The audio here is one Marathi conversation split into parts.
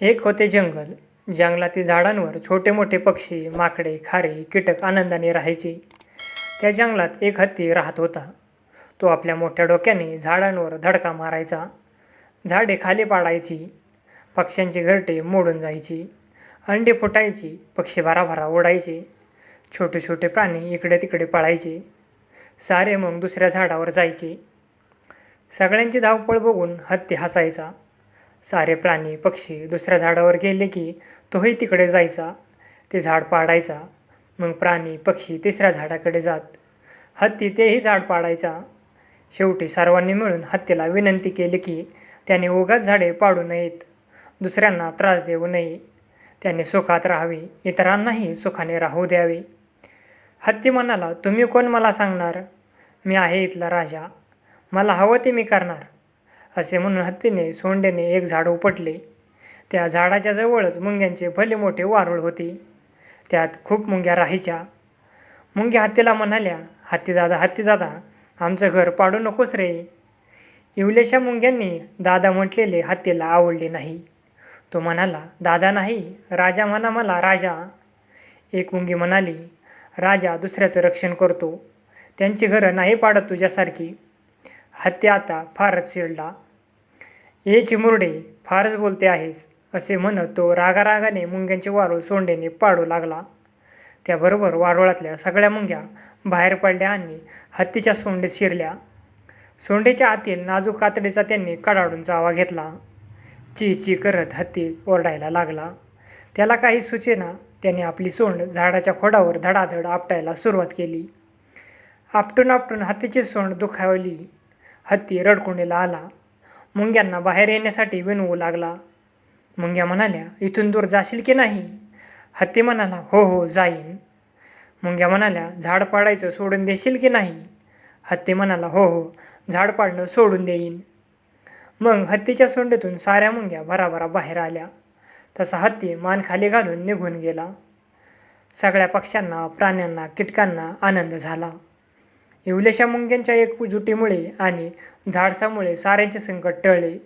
एक होते जंगल जंगलातील झाडांवर छोटे मोठे पक्षी माकडे खारे कीटक आनंदाने राहायचे. त्या जंगलात एक हत्ती राहत होता. तो आपल्या मोठ्या डोक्याने झाडांवर धडका मारायचा. झाडे खाली पाडायची. पक्ष्यांची घरटे मोडून जायची. अंडी फुटायची. पक्षी भराभरा उडायचे छोटे छोटे प्राणी इकडे तिकडे पळायचे. सारे मग दुसऱ्या झाडावर जायचे. सगळ्यांची धावपळ बघून हत्ती हसायचा. सारे प्राणी पक्षी दुसऱ्या झाडावर गेले की तोही तिकडे जायचा ते झाड पाडायचा. मग प्राणी पक्षी तिसऱ्या झाडाकडे जात. हत्ती तेही झाड पाडायचा. शेवटी सर्वांनी मिळून हत्तीला विनंती केली की त्याने उगाच झाडे पाडू नयेत. दुसऱ्यांना त्रास देऊ नये. त्याने सुखात राहावे इतरांनाही सुखाने राहू द्यावे. हत्ती म्हणाला तुम्ही कोण मला सांगणार? मी आहे इथला राजा. मला हवं ते मी करणार. असे म्हणून हत्तीने सोंडेने एक झाड उपटले. त्या झाडाच्या जवळच मुंग्यांचे भले मोठे वारुळ होते. त्यात खूप मुंग्या राहायच्या. मुंग्या हत्तीला म्हणाल्या हत्तीदादा हत्तीदादा आमचं घर पाडू नकोस रे. इवलेशा मुंग्यांनी दादा म्हटलेले हत्तीला आवडले नाही. तो म्हणाला दादा नाही राजा म्हणा मला राजा. एक मुंगी म्हणाली राजा दुसऱ्याचं रक्षण करतो. त्यांची घरं नाही पाडत तुझ्यासारखी. हत्ती आता फारच चिडला ए चिमुरडे फारच बोलते आहेस असे म्हणत तो रागारागाने मुंग्यांचे वारूळ सोंडेने पाडू लागला. त्याबरोबर वारुळातल्या सगळ्या मुंग्या बाहेर पडल्या आणि हत्तीच्या सोंडेत शिरल्या. सोंडेच्या आतील नाजूक कातडीचा त्यांनी कडाडून चावा घेतला. ची ची करत हत्ती ओरडायला लागला. त्याला काही सुचेना त्याने आपली सोंड झाडाच्या खोडावर धडाधड आपटायला सुरुवात केली. आपटून आपटून हत्तीची सोंड दुखावली. हत्ती रडकुंडीला आला. मुंग्यांना बाहेर येण्यासाठी विनवू लागला. मुंग्या म्हणाल्या इथून दूर जाशील की नाही? हत्ती म्हणाला हो हो जाईन. मुंग्या म्हणाल्या झाड पाडायचं सोडून देशील की नाही? हत्ती म्हणाला हो हो झाड पाडणं सोडून देईन. मग हत्तीच्या सोंडेतून साऱ्या मुंग्या भराभरा बाहेर आल्या. तसा हत्ती मान खाली घालून निघून गेला. सगळ्या पक्ष्यांना प्राण्यांना कीटकांना आनंद झाला. इवलेशा मुंग्यांच्या एकजुटीमुळे आणि झाडसामुळे साऱ्यांचे संकट टळले.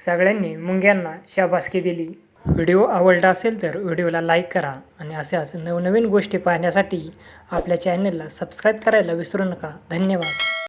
सगळ्यांनी मुंग्यांना शाबासकी दिली. व्हिडिओ आवडला असेल तर व्हिडिओला लाईक करा आणि अशाच नवनवीन गोष्टी पाहण्यासाठी आपल्या चॅनलला सबस्क्राईब करायला विसरू नका. धन्यवाद.